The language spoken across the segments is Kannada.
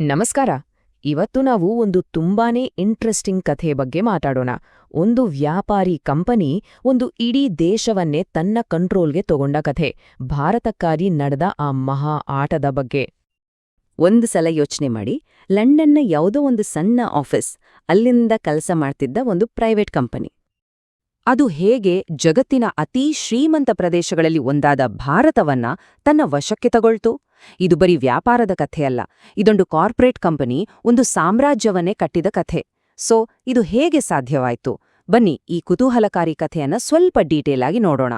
ನಮಸ್ಕಾರ. ಇವತ್ತು ನಾವು ಒಂದು ತುಂಬಾನೇ ಇಂಟ್ರೆಸ್ಟಿಂಗ್ ಕಥೆ ಬಗ್ಗೆ ಮಾತಾಡೋಣ. ಒಂದು ವ್ಯಾಪಾರಿ ಕಂಪನಿ ಒಂದು ಇಡೀ ದೇಶವನ್ನೇ ತನ್ನ ಕಂಟ್ರೋಲ್ಗೆ ತಗೊಂಡ ಕಥೆ. ಭಾರತಕ್ಕಾಗಿ ನಡೆದ ಆ ಮಹಾ ಆಟದ ಬಗ್ಗೆ. ಒಂದು ಸಲ ಯೋಚನೆ ಮಾಡಿ. ಲಂಡನ್ನ ಯಾವುದೋ ಒಂದು ಸಣ್ಣ ಆಫೀಸ್ ಅಲ್ಲಿಂದ ಕೆಲಸ ಮಾಡ್ತಿದ್ದ ಒಂದು ಪ್ರೈವೇಟ್ ಕಂಪನಿ ಅದು ಹೇಗೆ ಜಗತ್ತಿನ ಅತೀ ಶ್ರೀಮಂತ ಪ್ರದೇಶಗಳಲ್ಲಿ ಒಂದಾದ ಭಾರತವನ್ನ ತನ್ನ ವಶಕ್ಕೆ ತಗೊಳ್ತು? ಇದು ಬರೀ ವ್ಯಾಪಾರದ ಕಥೆಯಲ್ಲ. ಇದೊಂದು ಕಾರ್ಪೊರೇಟ್ ಕಂಪನಿ, ಒಂದು ಸಾಮ್ರಾಜ್ಯವನ್ನೇ ಕಟ್ಟಿದ ಕಥೆ. ಸೊ, ಇದು ಹೇಗೆ ಸಾಧ್ಯವಾಯ್ತು? ಬನ್ನಿ ಈ ಕುತೂಹಲಕಾರಿ ಕಥೆಯನ್ನ ಸ್ವಲ್ಪ ಡೀಟೇಲ್ ಆಗಿ ನೋಡೋಣ.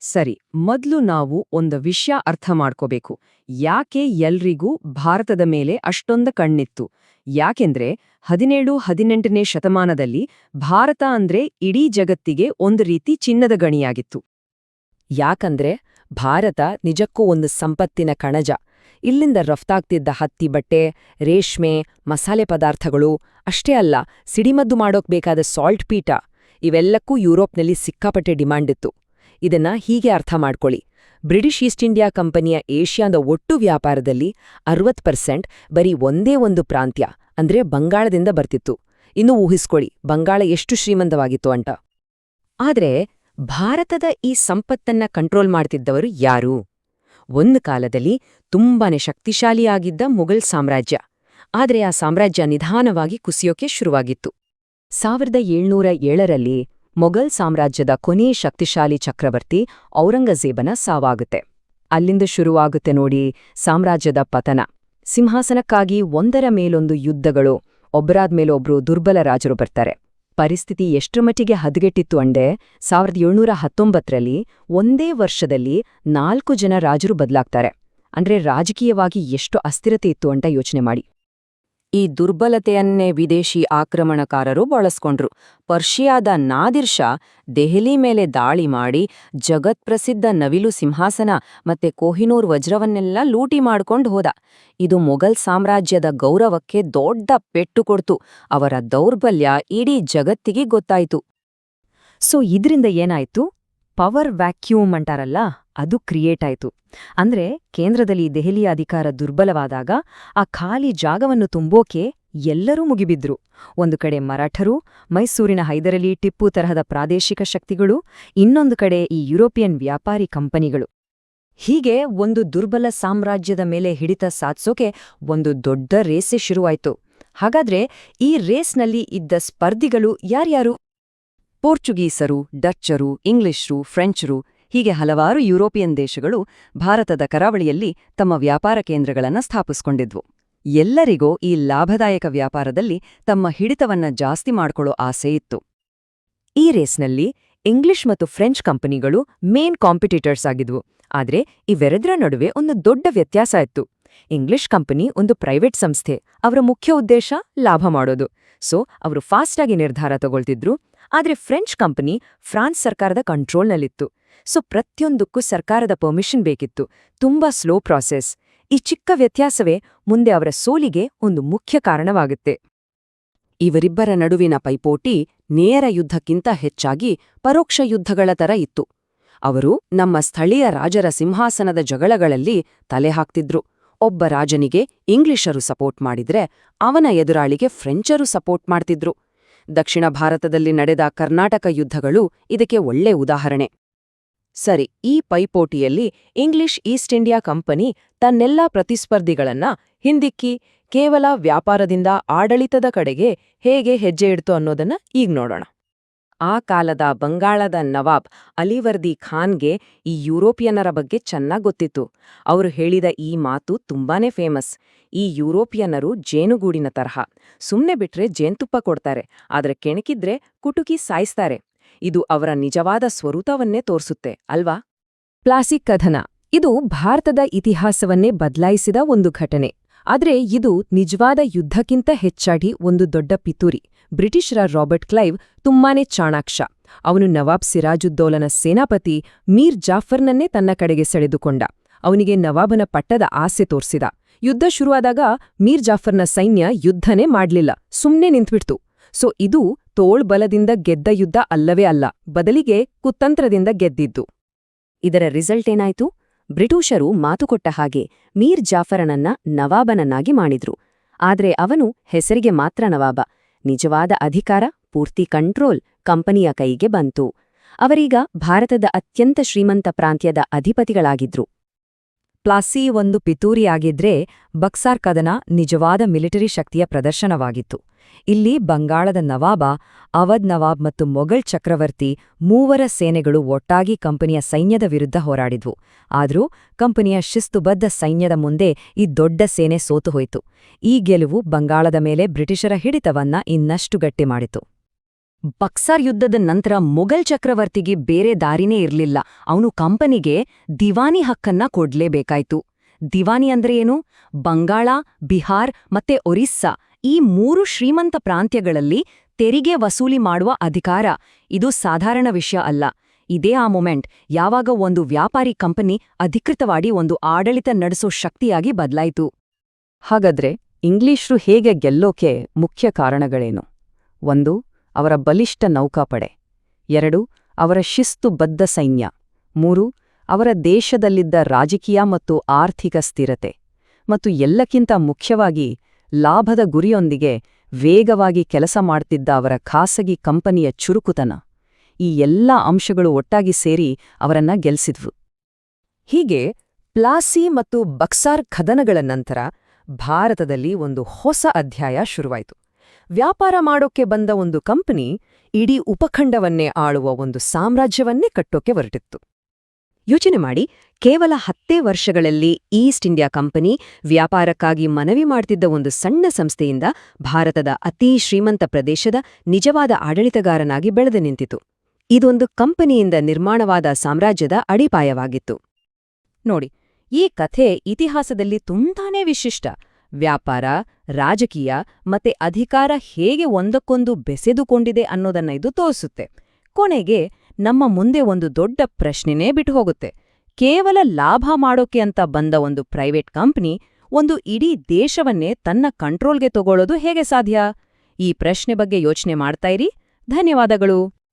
ಸರಿ, ಮೊದ್ಲು ನಾವು ಒಂದು ವಿಷಯ ಅರ್ಥ ಮಾಡ್ಕೋಬೇಕು. ಯಾಕೆ ಎಲ್ರಿಗೂ ಭಾರತದ ಮೇಲೆ ಅಷ್ಟೊಂದು ಕಣ್ಣಿತ್ತು? ಯಾಕೆಂದ್ರೆ ಹದಿನೇಳು ಹದಿನೆಂಟನೇ ಶತಮಾನದಲ್ಲಿ ಭಾರತ ಅಂದ್ರೆ ಇಡೀ ಜಗತ್ತಿಗೆ ಒಂದು ರೀತಿ ಚಿನ್ನದ ಗಣಿಯಾಗಿತ್ತು. ಯಾಕಂದ್ರೆ ಭಾರತ ನಿಜಕ್ಕೂ ಒಂದು ಸಂಪತ್ತಿನ ಕಣಜ. ಇಲ್ಲಿಂದ ರಫ್ತಾಗ್ತಿದ್ದ ಹತ್ತಿ ಬಟ್ಟೆ, ರೇಷ್ಮೆ, ಮಸಾಲೆ ಪದಾರ್ಥಗಳು ಅಷ್ಟೇ ಅಲ್ಲ, ಸಿಡಿಮದ್ದು ಮಾಡೋಕ್ ಬೇಕಾದ ಸಾಲ್ಟ್ ಪೀಠ ಇವೆಲ್ಲಕ್ಕೂ ಯುರೋಪ್ನಲ್ಲಿ ಸಿಕ್ಕಾಪಟ್ಟೆ ಡಿಮಾಂಡಿತ್ತು ಇದನ್ನ ಹೀಗೆ ಅರ್ಥ ಮಾಡ್ಕೊಳ್ಳಿ. ಬ್ರಿಟಿಷ್ ಈಸ್ಟ್ ಇಂಡಿಯಾ ಕಂಪನಿಯ ಏಷ್ಯಾದ ಒಟ್ಟು ವ್ಯಾಪಾರದಲ್ಲಿ ಅರವತ್ತು ಪರ್ಸೆಂಟ್ ಬರೀ ಒಂದೇ ಒಂದು ಪ್ರಾಂತ್ಯ, ಅಂದ್ರೆ ಬಂಗಾಳದಿಂದ ಬರ್ತಿತ್ತು. ಇನ್ನು ಊಹಿಸ್ಕೊಳ್ಳಿ, ಬಂಗಾಳ ಎಷ್ಟು ಶ್ರೀಮಂತವಾಗಿತ್ತು ಅಂತ. ಆದ್ರೆ, ಭಾರತದ ಈ ಸಂಪತ್ತನ್ನ ಕಂಟ್ರೋಲ್ ಮಾಡ್ತಿದ್ದವರು ಯಾರು? ಒಂದು ಕಾಲದಲ್ಲಿ ತುಂಬಾನೇ ಶಕ್ತಿಶಾಲಿಯಾಗಿದ್ದ ಮೊಘಲ್ ಸಾಮ್ರಾಜ್ಯ. ಆದ್ರೆ ಆ ಸಾಮ್ರಾಜ್ಯ ನಿಧಾನವಾಗಿ ಕುಸಿಯೋಕೆ ಶುರುವಾಗಿತ್ತು. ಸಾವಿರದ ಏಳ್ನೂರ ಏಳರಲ್ಲಿ ಮೊಘಲ್ ಸಾಮ್ರಾಜ್ಯದ ಕೊನೆಯ ಶಕ್ತಿಶಾಲಿ ಚಕ್ರವರ್ತಿ ಔರಂಗಜೇಬನ ಸಾವಾಗುತ್ತೆ. ಅಲ್ಲಿಂದ ಶುರುವಾಗುತ್ತೆ ನೋಡಿ ಸಾಮ್ರಾಜ್ಯದ ಪತನ. ಸಿಂಹಾಸನಕ್ಕಾಗಿ ಒಂದರ ಮೇಲೊಂದು ಯುದ್ಧಗಳು ಒಬ್ಬರಾದ ಮೇಲೊಬ್ರು ದುರ್ಬಲ ರಾಜರು ಬರ್ತಾರೆ. ಪರಿಸ್ಥಿತಿ ಎಷ್ಟರ ಮಟ್ಟಿಗೆ ಹದಗೆಟ್ಟಿತ್ತು ಅಂಡೆ ಸಾವಿರದ ಏಳ್ನೂರ ಹತ್ತೊಂಬತ್ತರಲ್ಲಿ ಒಂದೇ ವರ್ಷದಲ್ಲಿ ನಾಲ್ಕು ಜನ ರಾಜರು ಬದಲಾಗ್ತಾರೆ. ಅಂದ್ರೆ ರಾಜಕೀಯವಾಗಿ ಎಷ್ಟು ಅಸ್ಥಿರತೆ ಇತ್ತು ಅಂತ ಯೋಚನೆ ಮಾಡಿ. ಈ ದುರ್ಬಲತೆಯನ್ನೇ ವಿದೇಶಿ ಆಕ್ರಮಣಕಾರರು ಬಳಸ್ಕೊಂಡ್ರು. ಪರ್ಷಿಯಾದ ನಾದಿರ್ ಶಾ ದೆಹಲಿ ಮೇಲೆ ದಾಳಿ ಮಾಡಿ ಜಗತ್ಪ್ರಸಿದ್ಧ ನವಿಲು ಸಿಂಹಾಸನ ಮತ್ತೆ ಕೋಹಿನೂರ್ ವಜ್ರವನ್ನೆಲ್ಲ ಲೂಟಿ ಮಾಡ್ಕೊಂಡು ಹೋದ. ಇದು ಮೊಘಲ್ ಸಾಮ್ರಾಜ್ಯದ ಗೌರವಕ್ಕೆ ದೊಡ್ಡ ಪೆಟ್ಟು ಕೊಡ್ತು. ಅವರ ದೌರ್ಬಲ್ಯ ಇಡೀ ಜಗತ್ತಿಗೆ ಗೊತ್ತಾಯ್ತು. ಸೊ ಇದ್ರಿಂದ ಏನಾಯ್ತು? ಪವರ್ ವ್ಯಾಕ್ಯೂಮ್ ಅಂಟಾರಲ್ಲ, ಅದು ಕ್ರಿಯೇಟ್ ಆಯಿತು. ಅಂದ್ರೆ ಕೇಂದ್ರದಲ್ಲಿ ದೆಹಲಿಯ ಅಧಿಕಾರ ದುರ್ಬಲವಾದಾಗ ಆ ಖಾಲಿ ಜಾಗವನ್ನು ತುಂಬೋಕೆ ಎಲ್ಲರೂ ಮುಗಿಬಿದ್ರು. ಒಂದು ಕಡೆ ಮರಾಠರು, ಮೈಸೂರಿನ ಹೈದರಲಿ ಟಿಪ್ಪು ತರಹದ ಪ್ರಾದೇಶಿಕ ಶಕ್ತಿಗಳು, ಇನ್ನೊಂದು ಕಡೆ ಈ ಯುರೋಪಿಯನ್ ವ್ಯಾಪಾರಿ ಕಂಪನಿಗಳು. ಹೀಗೆ ಒಂದು ದುರ್ಬಲ ಸಾಮ್ರಾಜ್ಯದ ಮೇಲೆ ಹಿಡಿತ ಸಾಧಿಸೋಕೆ ಒಂದು ದೊಡ್ಡ ರೇಸೇ ಶುರುವಾಯ್ತು. ಹಾಗಾದ್ರೆ ಈ ರೇಸ್ನಲ್ಲಿ ಇದ್ದ ಸ್ಪರ್ಧಿಗಳು ಯಾರ್ಯಾರು? ಪೋರ್ಚುಗೀಸರು, ಡಚ್ಚರು, ಇಂಗ್ಲಿಷ್ರು, ಫ್ರೆಂಚರು, ಹೀಗೆ ಹಲವಾರು ಯುರೋಪಿಯನ್ ದೇಶಗಳು ಭಾರತದ ಕರಾವಳಿಯಲ್ಲಿ ತಮ್ಮ ವ್ಯಾಪಾರ ಕೇಂದ್ರಗಳನ್ನು ಸ್ಥಾಪಿಸ್ಕೊಂಡಿದ್ವು. ಎಲ್ಲರಿಗೂ ಈ ಲಾಭದಾಯಕ ವ್ಯಾಪಾರದಲ್ಲಿ ತಮ್ಮ ಹಿಡಿತವನ್ನ ಜಾಸ್ತಿ ಮಾಡಿಕೊಳ್ಳೋ ಆಸೆ ಇತ್ತು. ಈ ರೇಸ್ನಲ್ಲಿ ಇಂಗ್ಲಿಷ್ ಮತ್ತು ಫ್ರೆಂಚ್ ಕಂಪನಿಗಳು ಮೇನ್ ಕಾಂಪಿಟೇಟರ್ಸ್ ಆಗಿದ್ವು. ಆದ್ರೆ ಇವೆರಡರ ನಡುವೆ ಒಂದು ದೊಡ್ಡ ವ್ಯತ್ಯಾಸ ಇತ್ತು. ಇಂಗ್ಲಿಷ್ ಕಂಪನಿ ಒಂದು ಪ್ರೈವೇಟ್ ಸಂಸ್ಥೆ. ಅವರ ಮುಖ್ಯ ಉದ್ದೇಶ ಲಾಭ ಮಾಡೋದು. ಸೊ, ಅವರು ಫಾಸ್ಟಾಗಿ ನಿರ್ಧಾರ ತಗೊಳ್ತಿದ್ರು. ಆದ್ರೆ ಫ್ರೆಂಚ್ ಕಂಪನಿ ಫ್ರಾನ್ಸ್ ಸರ್ಕಾರದ ಕಂಟ್ರೋಲ್ನಲ್ಲಿತ್ತು ಸೊ ಪ್ರತಿಯೊಂದಕ್ಕೂ ಸರ್ಕಾರದ ಪರ್ಮಿಷನ್ ಬೇಕಿತ್ತು. ತುಂಬಾ ಸ್ಲೋ ಪ್ರಾಸೆಸ್ ಈ ಚಿಕ್ಕ ವ್ಯತ್ಯಾಸವೇ ಮುಂದೆ ಅವರ ಸೋಲಿಗೆ ಒಂದು ಮುಖ್ಯ ಕಾರಣವಾಗುತ್ತೆ. ಇವರಿಬ್ಬರ ನಡುವಿನ ಪೈಪೋಟಿ ನೇರ ಯುದ್ಧಕ್ಕಿಂತ ಹೆಚ್ಚಾಗಿ ಪರೋಕ್ಷ ಯುದ್ಧಗಳ ತರ ಇತ್ತು. ಅವರು ನಮ್ಮ ಸ್ಥಳೀಯ ರಾಜರ ಸಿಂಹಾಸನದ ಜಗಳಗಳಲ್ಲಿ ತಲೆ ಹಾಕ್ತಿದ್ರು. ಒಬ್ಬ ರಾಜನಿಗೆ ಇಂಗ್ಲಿಷರು ಸಪೋರ್ಟ್ ಮಾಡಿದ್ರೆ ಅವನ ಎದುರಾಳಿಗೆ ಫ್ರೆಂಚರು ಸಪೋರ್ಟ್ ಮಾಡ್ತಿದ್ರು. ದಕ್ಷಿಣ ಭಾರತದಲ್ಲಿ ನಡೆದ ಕರ್ನಾಟಕ ಯುದ್ಧಗಳು ಇದಕ್ಕೆ ಒಳ್ಳೆ ಉದಾಹರಣೆ. ಸರಿ, ಈ ಪೈಪೋಟಿಯಲ್ಲಿ ಇಂಗ್ಲಿಷ್ ಈಸ್ಟ್ ಇಂಡಿಯಾ ಕಂಪನಿ ತನ್ನೆಲ್ಲ ಪ್ರತಿಸ್ಪರ್ಧಿಗಳನ್ನ ಹಿಂದಿಕ್ಕಿ, ಕೇವಲ ವ್ಯಾಪಾರದಿಂದ ಆಡಳಿತದ ಕಡೆಗೆ ಹೇಗೆ ಹೆಜ್ಜೆ ಇಡ್ತು ಅನ್ನೋದನ್ನ ಈಗ ನೋಡೋಣ. ಆ ಕಾಲದ ಬಂಗಾಳದ ನವಾಬ್ ಅಲಿವರ್ದಿ ಖಾನ್ಗೆ ಈ ಯುರೋಪಿಯನ್ನರ ಬಗ್ಗೆ ಚೆನ್ನಾಗ್ ಗೊತ್ತಿತ್ತು. ಅವರು ಹೇಳಿದ ಈ ಮಾತು ತುಂಬಾನೇ ಫೇಮಸ್. ಈ ಯುರೋಪಿಯನ್ನರು ಜೇನುಗೂಡಿನ ತರಹ. ಸುಮ್ನೆ ಬಿಟ್ರೆ ಜೇನ್ತುಪ್ಪ ಕೊಡ್ತಾರೆ, ಆದ್ರೆ ಕೆಣಕಿದ್ರೆ ಕುಟುಕಿ ಸಾಯಿಸ್ತಾರೆ. ಇದು ಅವರ ನಿಜವಾದ ಸ್ವರೂಪವನ್ನೇ ತೋರಿಸುತ್ತೆ, ಅಲ್ವಾ? ಪ್ಲಾಸಿಕ್ ಕಥನ. ಇದು ಭಾರತದ ಇತಿಹಾಸವನ್ನೇ ಬದಲಾಯಿಸಿದ ಒಂದು ಘಟನೆ. ಆದ್ರೆ ಇದು ನಿಜವಾದ ಯುದ್ಧಕ್ಕಿಂತ ಹೆಚ್ಚಾಗಿ ಒಂದು ದೊಡ್ಡ ಪಿತೂರಿ. ಬ್ರಿಟಿಷರ ರಾಬರ್ಟ್ ಕ್ಲೈವ್ ತುಂಬಾನೇ ಚಾಣಾಕ್ಷ. ಅವನು ನವಾಬ್ ಸಿರಾಜುದ್ದೋಲನ ಸೇನಾಪತಿ ಮೀರ್ ಜಾಫರ್ನನ್ನೇ ತನ್ನ ಕಡೆಗೆ ಸೆಳೆದುಕೊಂಡ. ಅವನಿಗೆ ನವಾಬನ ಪಟ್ಟದ ಆಸೆ ತೋರ್ಸಿದ. ಯುದ್ಧ ಶುರುವಾದಾಗ ಮೀರ್ ಜಾಫರ್ನ ಸೈನ್ಯ ಯುದ್ಧನೇ ಮಾಡ್ಲಿಲ್ಲ, ಸುಮ್ನೆ ನಿಂತ್ಬಿಡ್ತು. ಸೊ ಇದು ತೋಳ್ಬಲದಿಂದ ಗೆದ್ದ ಯುದ್ಧ ಅಲ್ಲವೇ ಅಲ್ಲ, ಬದಲಿಗೆ ಕುತಂತ್ರದಿಂದ ಗೆದ್ದಿದ್ದು. ಇದರ ರಿಸಲ್ಟ್ ಏನಾಯ್ತು? ಬ್ರಿಟಿಷರು ಮಾತುಕೊಟ್ಟ ಹಾಗೆ ಮೀರ್ ಜಾಫರನನ್ನ ನವಾಬನನ್ನಾಗಿ ಮಾಡಿದ್ರು. ಆದ್ರೆ ಅವನು ಹೆಸರಿಗೆ ಮಾತ್ರ ನವಾಬ. ನಿಜವಾದ ಅಧಿಕಾರ, ಪೂರ್ತಿ ಕಂಟ್ರೋಲ್ ಕಂಪನಿಯ ಕೈಗೆ ಬಂತು. ಅವರೀಗ ಭಾರತದ ಅತ್ಯಂತ ಶ್ರೀಮಂತ ಪ್ರಾಂತ್ಯದ ಅಧಿಪತಿಗಳಾಗಿದ್ರು. ಪ್ಲಾಸಿ ಒಂದು ಪಿತೂರಿಯಾಗಿದ್ರೆ ಬಕ್ಸಾರ್ ಕದನ ನಿಜವಾದ ಮಿಲಿಟರಿ ಶಕ್ತಿಯ ಪ್ರದರ್ಶನವಾಗಿತ್ತು. ಇಲ್ಲಿ ಬಂಗಾಳದ ನವಾಬ, ಅವಧ್ ನವಾಬ್ ಮತ್ತು ಮೊಘಲ್ ಚಕ್ರವರ್ತಿ ಮೂವರ ಸೇನೆಗಳು ಒಟ್ಟಾಗಿ ಕಂಪನಿಯ ಸೈನ್ಯದ ವಿರುದ್ಧ ಹೋರಾಡಿದ್ವು. ಆದರೂ ಕಂಪನಿಯ ಶಿಸ್ತುಬದ್ಧ ಸೈನ್ಯದ ಮುಂದೆ ಈ ದೊಡ್ಡ ಸೇನೆ ಸೋತುಹೋಯಿತು. ಈ ಗೆಲುವು ಬಂಗಾಳದ ಮೇಲೆ ಬ್ರಿಟಿಷರ ಹಿಡಿತವನ್ನ ಇನ್ನಷ್ಟು ಗಟ್ಟಿ ಮಾಡಿತು ಬಕ್ಸಾರ್ ಯುದ್ಧದ ನಂತರ ಮೊಘಲ್ ಚಕ್ರವರ್ತಿಗೆ ಬೇರೆ ದಾರಿನೇ ಇರಲಿಲ್ಲ. ಅವನು ಕಂಪನಿಗೆ ದಿವಾನಿ ಹಕ್ಕನ್ನ ಕೊಡ್ಲೇಬೇಕಾಯ್ತು. ದಿವಾನಿ ಅಂದ್ರೆ ಏನು? ಬಂಗಾಳ, ಬಿಹಾರ್ ಮತ್ತೆ ಒರಿಸ್ಸಾ. ಈ ಮೂರು ಶ್ರೀಮಂತ ಪ್ರಾಂತ್ಯಗಳಲ್ಲಿ ತೆರಿಗೆ ವಸೂಲಿ ಮಾಡುವ ಅಧಿಕಾರ ಇದು ಸಾಧಾರಣ ವಿಷಯ ಅಲ್ಲ. ಇದೇ ಆ ಮೊಮೆಂಟ್ ಯಾವಾಗ ಒಂದು ವ್ಯಾಪಾರಿ ಕಂಪನಿ ಅಧಿಕೃತವಾಗಿ ಒಂದು ಆಡಳಿತ ನಡೆಸೋ ಶಕ್ತಿಯಾಗಿ ಬದಲಾಯಿತು. ಹಾಗಾದ್ರೆ ಇಂಗ್ಲಿಷ್ರು ಹೇಗೆ ಗೆಲ್ಲೋಕೆ ಮುಖ್ಯ ಕಾರಣಗಳೇನು? ಒಂದು ಅವರ ಬಲಿಷ್ಠ ನೌಕಾಪಡೆ. ಎರಡು, ಅವರ ಶಿಸ್ತುಬದ್ಧ ಸೈನ್ಯ. ಮೂರು, ಅವರ ದೇಶದಲ್ಲಿದ್ದ ರಾಜಕೀಯ ಮತ್ತು ಆರ್ಥಿಕ ಸ್ಥಿರತೆ. ಮತ್ತು ಎಲ್ಲಕ್ಕಿಂತ ಮುಖ್ಯವಾಗಿ ಲಾಭದ ಗುರಿಯೊಂದಿಗೆ ವೇಗವಾಗಿ ಕೆಲಸ ಮಾಡ್ತಿದ್ದ ಅವರ ಖಾಸಗಿ ಕಂಪನಿಯ ಚುರುಕುತನ. ಈ ಎಲ್ಲ ಅಂಶಗಳು ಒಟ್ಟಾಗಿ ಸೇರಿ ಅವರನ್ನ ಗೆಲ್ಸಿದ್ವು. ಹೀಗೆ ಪ್ಲಾಸಿ ಮತ್ತು ಬಕ್ಸಾರ್ ಖದನಗಳ ನಂತರ ಭಾರತದಲ್ಲಿ ಒಂದು ಹೊಸ ಅಧ್ಯಾಯ ಶುರುವಾಯಿತು. ವ್ಯಾಪಾರ ಮಾಡೋಕ್ಕೆ ಬಂದ ಒಂದು ಕಂಪನಿ ಇಡೀ ಉಪಖಂಡವನ್ನೇ ಆಳುವ ಒಂದು ಸಾಮ್ರಾಜ್ಯವನ್ನೇ ಕಟ್ಟೋಕೆ ಹೊರಟಿತ್ತು. ಯೋಚನೆ ಮಾಡಿ, ಕೇವಲ ಹತ್ತೇ ವರ್ಷಗಳಲ್ಲಿ ಈಸ್ಟ್ ಇಂಡಿಯಾ ಕಂಪನಿ ವ್ಯಾಪಾರಕ್ಕಾಗಿ ಮನವಿ ಮಾಡ್ತಿದ್ದ ಒಂದು ಸಣ್ಣ ಸಂಸ್ಥೆಯಿಂದ ಭಾರತದ ಅತೀ ಶ್ರೀಮಂತ ಪ್ರದೇಶದ ನಿಜವಾದ ಆಡಳಿತಗಾರನಾಗಿ ಬೆಳೆದು ನಿಂತಿತು. ಇದೊಂದು ಕಂಪನಿಯಿಂದ ನಿರ್ಮಾಣವಾದ ಸಾಮ್ರಾಜ್ಯದ ಅಡಿಪಾಯವಾಗಿತ್ತು. ನೋಡಿ, ಈ ಕಥೆ ಇತಿಹಾಸದಲ್ಲಿ ತುಂಬಾನೇ ವಿಶಿಷ್ಟ. ವ್ಯಾಪಾರ ರಾಜಕೀಯ ಮತ್ತೆ ಅಧಿಕಾರ ಹೇಗೆ ಒಂದಕ್ಕೊಂದು ಬೆಸೆದುಕೊಂಡಿದೆ ಅನ್ನೋದನ್ನ ಇದು ತೋರಿಸುತ್ತೆ. ಕೊನೆಗೆ ನಮ್ಮ ಮುಂದೆ ಒಂದು ದೊಡ್ಡ ಪ್ರಶ್ನೆನೇ ಬಿಟ್ಟು ಹೋಗುತ್ತೆ ಕೇವಲ ಲಾಭ ಮಾಡೋಕೆ ಅಂತ ಬಂದ ಒಂದು ಪ್ರೈವೇಟ್ ಕಂಪ್ನಿ ಒಂದು ಇಡೀ ದೇಶವನ್ನೇ ತನ್ನ ಕಂಟ್ರೋಲ್ಗೆ ತಗೊಳ್ಳೋದು ಹೇಗೆ ಸಾಧ್ಯ? ಈ ಪ್ರಶ್ನೆ ಬಗ್ಗೆ ಯೋಚನೆ ಮಾಡ್ತಾ ಇರಿ. ಧನ್ಯವಾದಗಳು.